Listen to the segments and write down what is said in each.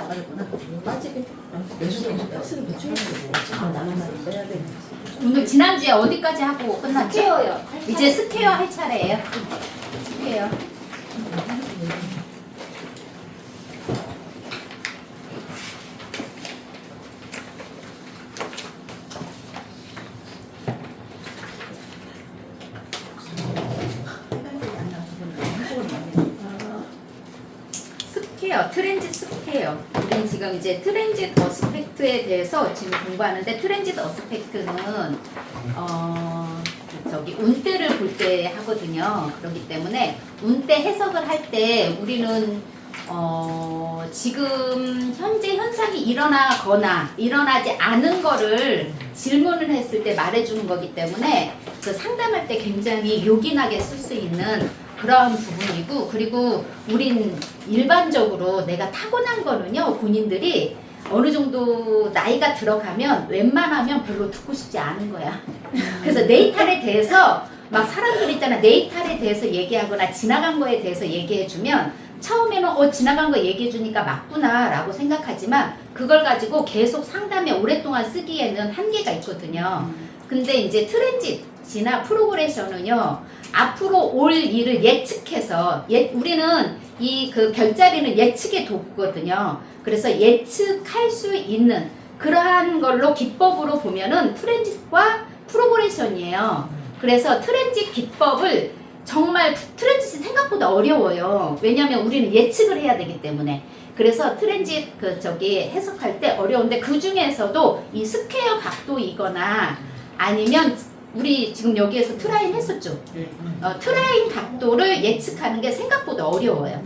안 받았구나. 아, 나만 빼야 돼. 오늘 지난주에 어디까지 하고 끝났죠? 스퀘어요. 이제 스퀘어 할 차례예요. 스퀘어. 스퀘어, 트렌지 스퀘어. 우리는 지금 이제 트렌지 어스펙트에 대해서 지금 공부하는데 트렌지 어스펙트는 어 저기 운대를 볼 때 하거든요. 그렇기 때문에 운대 해석을 할 때 우리는 어 지금 현재 현상이 일어나거나 일어나지 않은 거를 질문을 했을 때 말해주는 거기 때문에 그 상담할 때 굉장히 요긴하게 쓸 수 있는 그런 부분이고 그리고 우린 일반적으로 내가 타고난 거는요 본인들이 어느 정도 나이가 들어가면 웬만하면 별로 듣고 싶지 않은 거야. 그래서 네이탈에 대해서 막 사람들 있잖아 네이탈에 대해서 얘기하거나 지나간 거에 대해서 얘기해주면 처음에는 어 지나간 거 얘기해주니까 맞구나라고 생각하지만 그걸 가지고 계속 상담에 오랫동안 쓰기에는 한계가 있거든요. 근데 이제 트랜짓 이나 프로그레션은요 앞으로 올 일을 예측해서 예, 우리는 이그 별자리는 예측의 도구거든요. 그래서 예측할 수 있는 그러한 걸로 기법으로 보면은 트랜짓과 프로그레션이에요. 그래서 트랜짓 기법을 정말 트랜짓이 생각보다 어려워요. 왜냐하면 우리는 예측을 해야 되기 때문에. 그래서 트랜짓 그 저기 해석할 때 어려운데 그 중에서도 이 스퀘어 각도이거나 아니면 우리 지금 여기에서 트라인 했었죠. 어, 트라인 각도를 예측하는 게 생각보다 어려워요.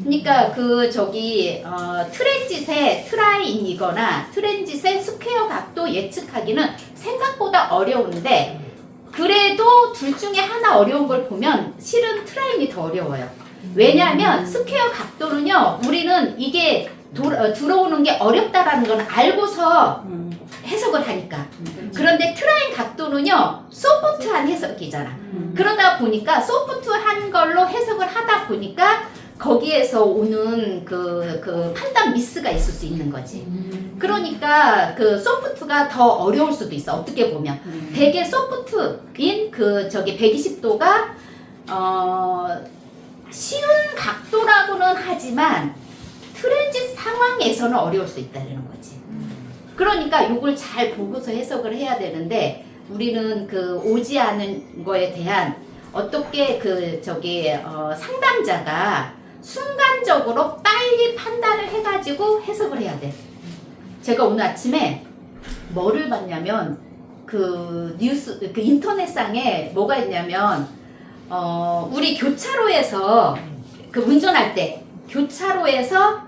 그러니까 그 저기 어, 트랜짓의 트라인이거나 트랜짓의 스퀘어 각도 예측하기는 생각보다 어려운데 그래도 둘 중에 하나 어려운 걸 보면 실은 트라인이 더 어려워요. 왜냐하면 스퀘어 각도는요 우리는 이게 도, 어, 들어오는 게 어렵다라는 건 알고서 해석을 하니까 그런데 트라인 각도는요 소프트한 해석이잖아. 그러다 보니까 소프트한 걸로 해석을 하다 보니까 거기에서 오는 그, 그 판단 미스가 있을 수 있는 거지. 그러니까 그 소프트가 더 어려울 수도 있어. 어떻게 보면. 되게 소프트인 그 저기 120도가 어 쉬운 각도라고는 하지만 트랜짓 상황에서는 어려울 수 있다는 거지. 그러니까 이걸 잘 보고서 해석을 해야 되는데 우리는 그 오지 않은 거에 대한 어떻게 그 저기 어 상담자가 순간적으로 빨리 판단을 해가지고 해석을 해야 돼. 제가 오늘 아침에 뭐를 봤냐면 그 뉴스 그 인터넷상에 뭐가 있냐면 어 우리 교차로에서 그 운전할 때 교차로에서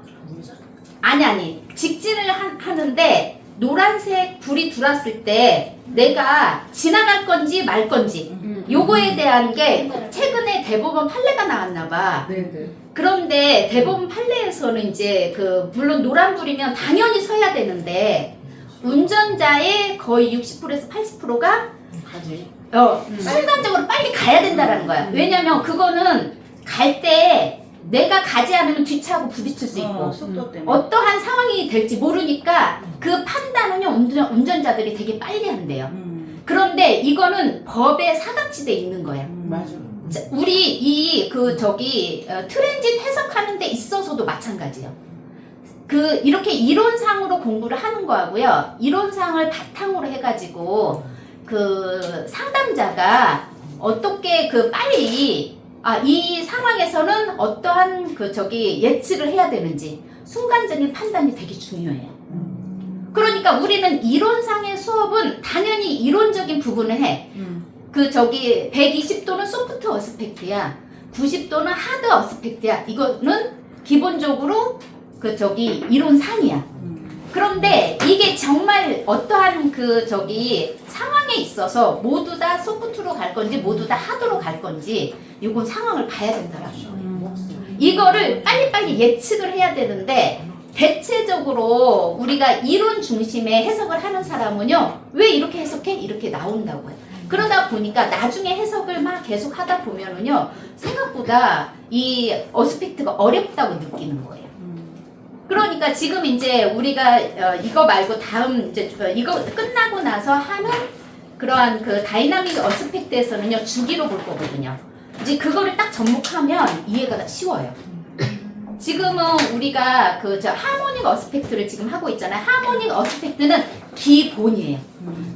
아니 아니 직진을 하, 하는데 노란색 불이 들어왔을 때 내가 지나갈 건지 말 건지 요거에 대한 게 최근에 대법원 판례가 나왔나 봐. 네네. 그런데 대법원 판례에서는 이제 그 물론 노란불이면 당연히 서야 되는데 운전자의 거의 60%에서 80%가 가지. 어, 순간적으로 빨리 가야 된다라는 거야. 왜냐면 그거는 갈 때 내가 가지 않으면 뒤차고 부딪힐 수 있고 어, 속도 때문에. 어떠한 상황이 될지 모르니까 그 판단은요 운전, 운전자들이 되게 빨리 한대요. 음. 그런데 이거는 법에 사각지대 있는 거야. 음, 맞아. 자, 우리 이 그 저기 어, 트랜짓 해석하는 데 있어서도 마찬가지예요. 그 이렇게 이론상으로 공부를 하는 거하고요. 이론상을 바탕으로 해가지고 그 상담자가 어떻게 그 빨리 아 이 상황에서는 어떠한 그 저기 예측을 해야 되는지 순간적인 판단이 되게 중요해요. 그러니까 우리는 이론상의 수업은 당연히 이론적인 부분을 해. 음. 그 저기 120도는 소프트 어스펙트야. 90도는 하드 어스펙트야. 이거는 기본적으로 그 저기 이론상이야. 음. 그런데 이게 정말 어떠한 그 저기 상황에 있어서 모두 다 소프트로 갈 건지 모두 다 하드로 갈 건지 이건 상황을 봐야 된다라고. 음. 이거를 빨리빨리 예측을 해야 되는데 대체적으로 우리가 이론 중심의 해석을 하는 사람은요 왜 이렇게 해석해 이렇게 나온다고요 그러다 보니까 나중에 해석을 막 계속 하다 보면은요 생각보다 이 어스펙트가 어렵다고 느끼는 거예요 음. 그러니까 지금 이제 우리가 어, 이거 말고 다음 이제 어, 이거 끝나고 나서 하는 그러한 그 다이나믹 어스펙트에서는요 주기로 볼 거거든요. 이제 그거를 딱 접목하면 이해가 쉬워요. 지금은 우리가 그 저 하모닉 어스펙트를 지금 하고 있잖아요. 하모닉 어스펙트는 기본이에요.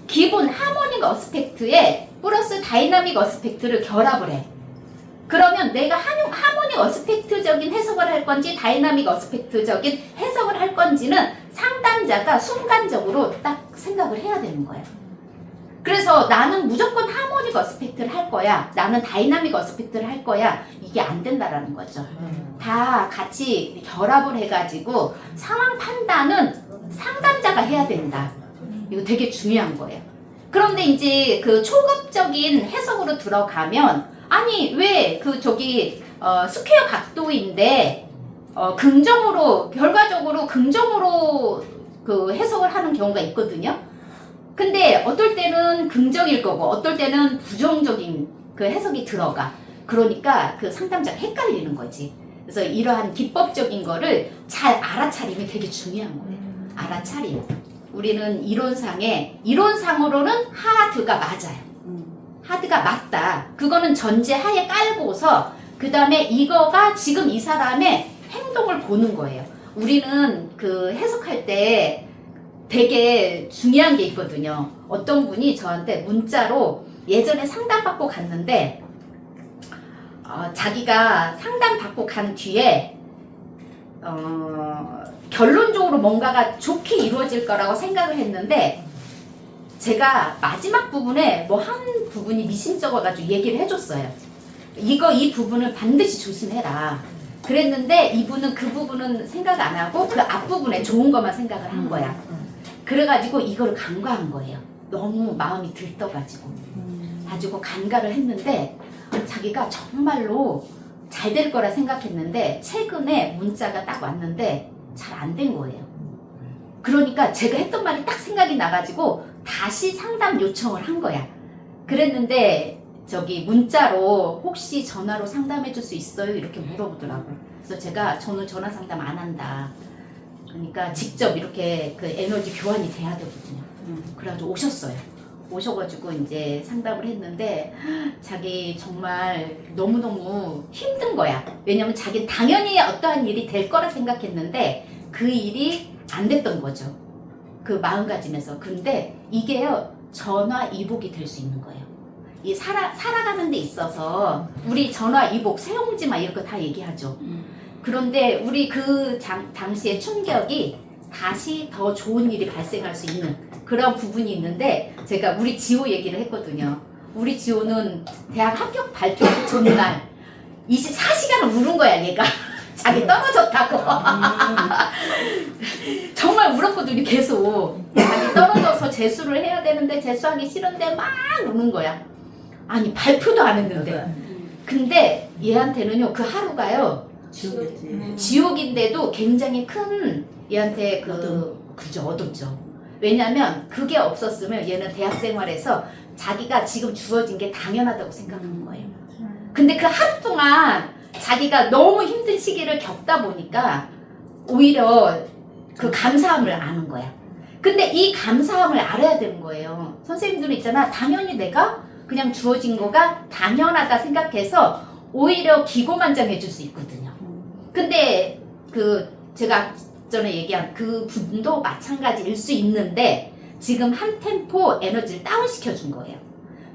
기본 하모닉 어스펙트에 플러스 다이나믹 어스펙트를 결합을 해. 그러면 내가 하모- 하모닉 어스펙트적인 해석을 할 건지 다이나믹 어스펙트적인 해석을 할 건지는 상담자가 순간적으로 딱 생각을 해야 되는 거예요. 그래서 나는 무조건 하모닉 어스펙트를 할 거야. 나는 다이나믹 어스펙트를 할 거야. 이게 안 된다라는 거죠. 다 같이 결합을 해가지고 상황 판단은 상담자가 해야 된다. 이거 되게 중요한 거예요. 그런데 이제 그 초급적인 해석으로 들어가면 아니 왜 그 저기 어, 스퀘어 각도인데 어, 긍정으로 결과적으로 긍정으로 그 해석을 하는 경우가 있거든요. 근데 어떨 때는 긍정일 거고 어떨 때는 부정적인 그 해석이 들어가. 그러니까 그 상담자가 헷갈리는 거지. 그래서 이러한 기법적인 거를 잘 알아차림이 되게 중요한 거예요. 알아차림. 우리는 이론상에 이론상으로는 하드가 맞아요. 하드가 맞다. 그거는 전제하에 깔고서 그 다음에 이거가 지금 이 사람의 행동을 보는 거예요. 우리는 그 해석할 때 되게 중요한 게 있거든요. 어떤 분이 저한테 문자로 예전에 상담받고 갔는데 어, 자기가 상담받고 간 뒤에 어, 결론적으로 뭔가가 좋게 이루어질 거라고 생각을 했는데 제가 마지막 부분에 뭐 한 부분이 미심쩍어가지고 얘기를 해줬어요. 이거 이 부분을 반드시 조심해라. 그랬는데 이분은 그 부분은 생각 안 하고 그 앞부분에 좋은 것만 생각을 한 거야. 그래가지고 이거를 간과한 거예요. 너무 마음이 들떠가지고. 가지고 간과를 했는데 자기가 정말로 잘 될 거라 생각했는데 최근에 문자가 딱 왔는데 잘 안 된 거예요. 그러니까 제가 했던 말이 딱 생각이 나가지고 다시 상담 요청을 한 거야. 그랬는데 저기 문자로 혹시 전화로 상담해 줄 수 있어요? 이렇게 물어보더라고요. 그래서 제가 저는 전화 상담 안 한다. 그러니까 직접 이렇게 그 에너지 교환이 돼야 되거든요. 그래가지고 오셨어요. 오셔가지고 이제 상담을 했는데 자기 정말 너무너무 힘든 거야. 왜냐면 자기 당연히 어떠한 일이 될 거라 생각했는데 그 일이 안 됐던 거죠. 그 마음가짐에서. 근데 이게요, 전화 이복이 될 수 있는 거예요. 이 살아, 살아가는 데 있어서 우리 전화 이복, 세용지 막 이런 거 다 얘기하죠. 그런데 우리 그 장, 당시의 충격이 다시 더 좋은 일이 발생할 수 있는 그런 부분이 있는데 제가 우리 지호 얘기를 했거든요. 우리 지호는 대학 합격 발표 전날 24시간을 울은 거야 얘가 자기 떨어졌다고. 정말 울었거든요 계속. 자기 떨어져서 재수를 해야 되는데 재수하기 싫은데 막 우는 거야. 아니 발표도 안 했는데. 근데 얘한테는요 그 하루가요 지우겠지. 지옥인데도 굉장히 큰 얘한테 그 얻음. 그죠 얻었죠. 왜냐면 그게 없었으면 얘는 대학 생활에서 자기가 지금 주어진 게 당연하다고 생각한 거예요. 근데 그 하루 동안 자기가 너무 힘든 시기를 겪다 보니까 오히려 그 감사함을 아는 거야. 근데 이 감사함을 알아야 되는 거예요. 선생님들은 있잖아. 당연히 내가 그냥 주어진 거가 당연하다 생각해서 오히려 기고만장해 줄 수 있거든요. 근데 그 제가 전에 얘기한 그 분도 마찬가지일 수 있는데 지금 한 템포 에너지를 다운 시켜준 거예요.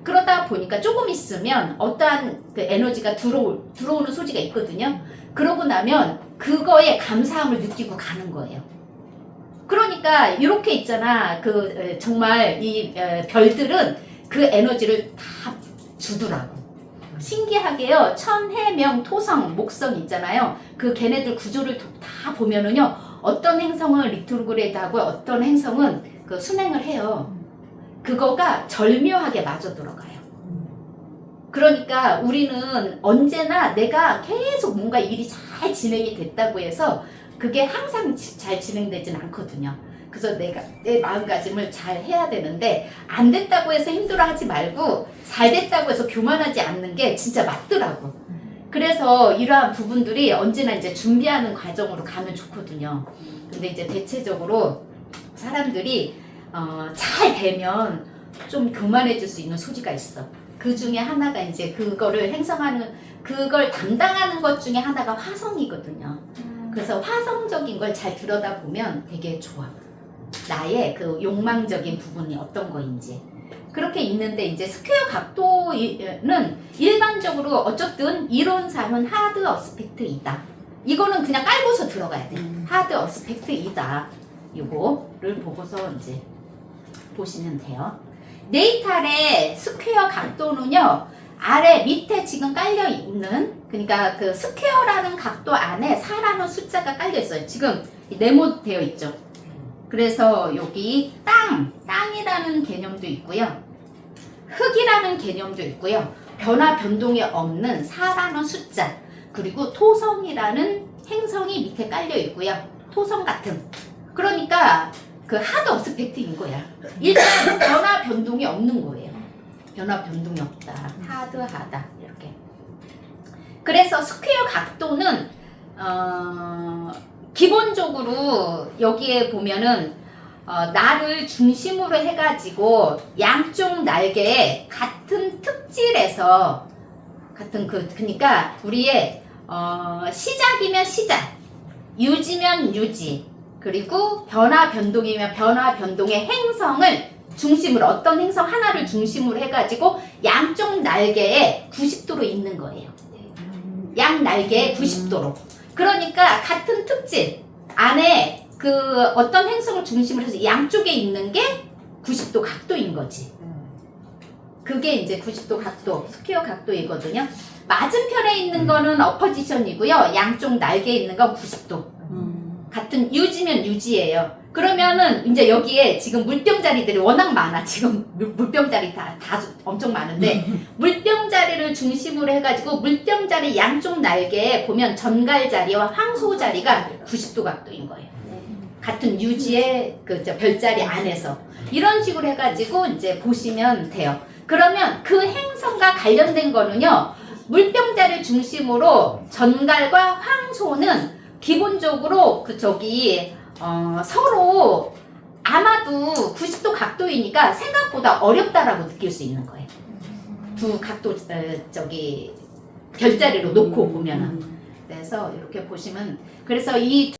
그러다 보니까 조금 있으면 어떠한 그 에너지가 들어올, 들어오는 소지가 있거든요. 그러고 나면 그거에 감사함을 느끼고 가는 거예요. 그러니까 이렇게 있잖아. 그 에, 정말 이 에, 별들은 그 에너지를 다 주더라고. 신기하게요. 천해명 토성 목성 있잖아요. 그 걔네들 구조를 도- 다 보면은요. 어떤 행성은 리트로그레이드하고 어떤 행성은 그 순행을 해요. 그거가 절묘하게 맞아 들어가요. 그러니까 우리는 언제나 내가 계속 뭔가 일이 잘 진행이 됐다고 해서 그게 항상 지- 잘 진행되진 않거든요. 그래서 내가 내 마음가짐을 잘 해야 되는데 안 됐다고 해서 힘들어하지 말고 잘 됐다고 해서 교만하지 않는 게 진짜 맞더라고. 그래서 이러한 부분들이 언제나 이제 준비하는 과정으로 가면 좋거든요. 근데 이제 대체적으로 사람들이 어, 잘 되면 좀 교만해질 수 있는 소지가 있어. 그 중에 하나가 이제 그거를 행성하는 그걸 담당하는 것 중에 하나가 화성이거든요. 그래서 화성적인 걸 잘 들여다보면 되게 좋아. 나의 그 욕망적인 부분이 어떤 거인지. 그렇게 있는데 이제 스퀘어 각도는 일반적으로 어쨌든 이론상은 하드 어스펙트이다. 이거는 그냥 깔고서 들어가야 돼. 음. 하드 어스펙트이다. 요거를 보고서 이제 보시면 돼요. 네이탈의 스퀘어 각도는요. 아래 밑에 지금 깔려 있는 그러니까 그 스퀘어라는 각도 안에 4라는 숫자가 깔려 있어요. 지금 네모되어 있죠. 그래서 여기 땅, 땅이라는 개념도 있고요. 흙이라는 개념도 있고요. 변화 변동이 없는 4라는 숫자, 그리고 토성이라는 행성이 밑에 깔려 있고요. 토성 같은. 그러니까 그 하드 어스펙트인 거야. 일단 변화 변동이 없는 거예요. 변화 변동이 없다. 하드 하다. 이렇게. 그래서 스퀘어 각도는 어, 기본적으로 여기에 보면은 어, 나를 중심으로 해가지고 양쪽 날개에 같은 특질에서 같은 그 그러니까 우리의 어, 시작이면 시작, 유지면 유지, 그리고 변화 변동이면 변화 변동의 행성을 중심으로 어떤 행성 하나를 중심으로 해가지고 양쪽 날개에 90도로 있는 거예요. 양 날개에 90도로. 그러니까 같은 특질 안에 그 어떤 행성을 중심으로 해서 양쪽에 있는 게 90도 각도인 거지. 그게 이제 90도 각도, 스퀘어 각도이거든요. 맞은편에 있는 거는 어퍼지션이고요. 양쪽 날개에 있는 건 90도. 음. 같은 유지면 유지예요. 그러면은 이제 여기에 지금 물병자리들이 워낙 많아. 지금 물- 물병자리 다, 다 엄청 많은데 물병자리를 중심으로 해가지고 물병자리 양쪽 날개에 보면 전갈자리와 황소자리가 90도 각도인 거예요. 같은 유지의 그저 별자리 안에서 이런 식으로 해가지고 이제 보시면 돼요. 그러면 그 행성과 관련된 거는요 물병자를 중심으로 전갈과 황소는 기본적으로 그 저기 어, 서로 아마도 90도 각도이니까 생각보다 어렵다라고 느낄 수 있는 거예요. 두 각도 어, 저기 별자리로 놓고 보면은 그래서 이렇게 보시면 그래서 이